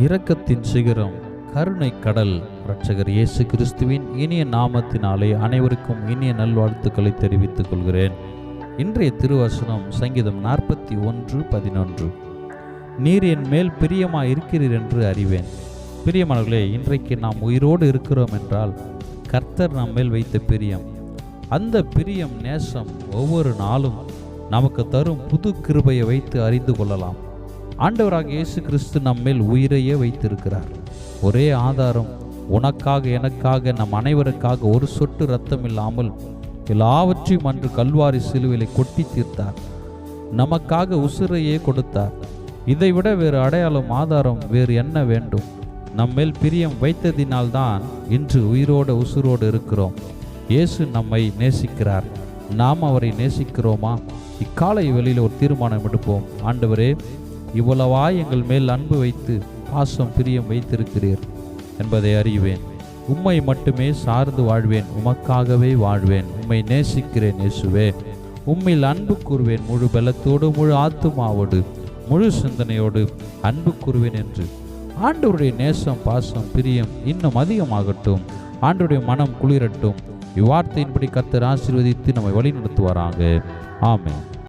இரக்கத்தின் சிகரம் கருணை கடல். இரட்சகர் இயேசு கிறிஸ்துவின் இனிய நாமத்தினாலே அனைவருக்கும் இனிய நல்வாழ்த்துக்களை தெரிவித்துக் கொள்கிறேன். இன்றைய திருவசனம் சங்கீதம் நாற்பத்தி ஒன்று பதினொன்று. நீர் என் மேல் பிரியமாக இருக்கிறீர் என்று அறிவேன். பிரியமானவர்களே இன்றைக்கு நாம் உயிரோடு இருக்கிறோம் என்றால் கர்த்தர் நம் மேல் வைத்த பிரியம். அந்த பிரியம் நேசம் ஒவ்வொரு நாளும் நமக்கு தரும் புது கிருபையை வைத்து அறிந்து கொள்ளலாம். ஆண்டவராக இயேசு கிறிஸ்து நம்மேல் உயிரையே வைத்திருக்கிறார். ஒரே ஆதாரம் உனக்காக எனக்காக நம் அனைவருக்காக ஒரு சொட்டு ரத்தம் இல்லாமல் எல்லாவற்றையும் அன்று கல்வாரி சிலுவிலை கொட்டி தீர்த்தார். நமக்காக உசுரையே கொடுத்தார். இதைவிட வேறு அடையாளம் ஆதாரம் வேறு என்ன வேண்டும்? நம்மேல் பிரியம் வைத்ததினால்தான் இன்று உயிரோடு உசுரோடு இருக்கிறோம். இயேசு நம்மை நேசிக்கிறார். நாம் அவரை நேசிக்கிறோமா? இக்காலை வெளியில் ஒரு தீர்மானம் எடுப்போம். ஆண்டவரே இவ்வளவா எங்கள் மேல் அன்பு வைத்து பாசம் பிரியம் வைத்திருக்கிறீர் என்பதை அறிவேன். உம்மை மட்டுமே சார்ந்து வாழ்வேன் உமக்காகவே வாழ்வேன். உம்மை நேசிக்கிறேன் இயேசுவே. உம்மில் அன்பு கூறுவேன் முழு பலத்தோடு முழு ஆத்துமாவோடு முழு சிந்தனையோடு அன்பு கூறுவேன் என்று. ஆண்டவருடைய நேசம் பாசம் பிரியம் இன்னும் அதிகமாகட்டும். ஆண்டுடைய மனம் குளிரட்டும். இவ்வார்த்தையின்படி கர்த்தர் ஆசீர்வதித்து நம்மை வழிநடத்துவாராக. ஆமென்.